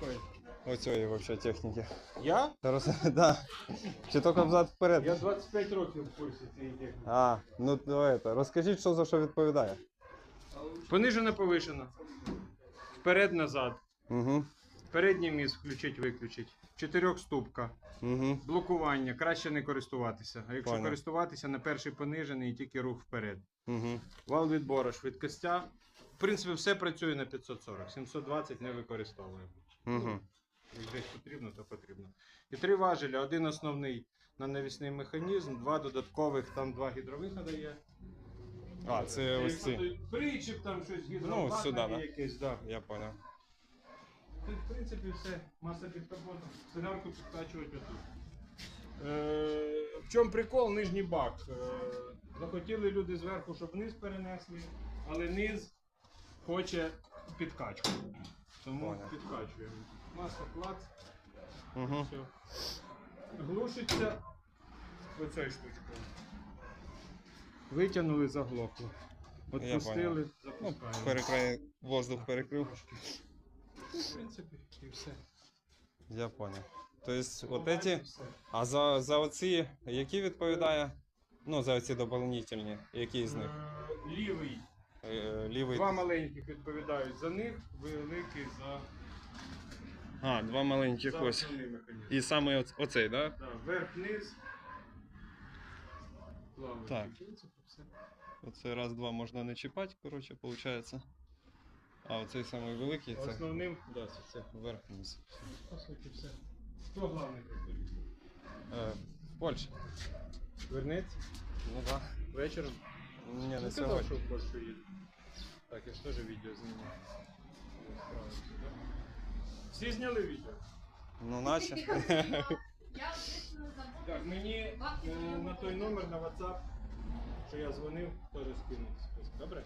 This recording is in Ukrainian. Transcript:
Какой? Оцієї вообще техніки. Я? Та роз... да. Чи тільки взад вперед? Я 25 років в курсі цієї техніки. А, ну то это. Розкажіть, що за що відповідає. Понижена повишена. Вперед назад. Угу. Передній міст включить, виключить. Чотирьохступка. Угу. Блокування. Краще не користуватися. А якщо Понял. користуватися, на перший понижений і тільки рух вперед. Угу. Вал відбору, швидкостя. В принципі, все працює на 540. 720 не використовуємо. Угу. Десь потрібно, то потрібно. І три важеля. Один основний на навісний механізм, два додаткових, там два гідровиходи є. А, це ось ці. Причіп там щось Ну, сюди, да. якесь, да. Я понял. Тут, в принципі, все. Маса під капотом. Солярку підкачувати отут. Е, в чому прикол? Нижній бак. Е, захотіли люди зверху, щоб низ перенесли, але низ хоче підкачку. Тому Понял. підкачуємо. Маса клац. Угу. Все. Глушиться оцею штучкою. Витягнули, заглохло. Отпустили, Ну, запускаємо. перекрай воздух перекрив. Ну, В принципі, і все. Я понял. Тобто, от все. а за, за оці, які відповідає? Ну, за оці дополнительні, які з них? Е, Лівий. Лівий. Два маленьких відповідають за них, великий за, А, два маленьких за ось. механізм. І саме оц- оцей, да? Да, Вверх-вниз. Плавно. Так. В принципі, все. Оце раз-два можна не чіпати, коротше, виходить. А оцей самий великий це Основним, да, це все. вверх-вниз. По суті, все. Хто головний працює? Е, в Польщі. Вернеться Ну так. вечором. Ні, не Ну, казав, сьогодні. що в Польщу їде. Так, я ж теж відео знімаю. Всі зняли відео? Ну, наче. Я. Так, мені е, на той номер на WhatsApp, що я дзвонив, теж скинуть список. Добре?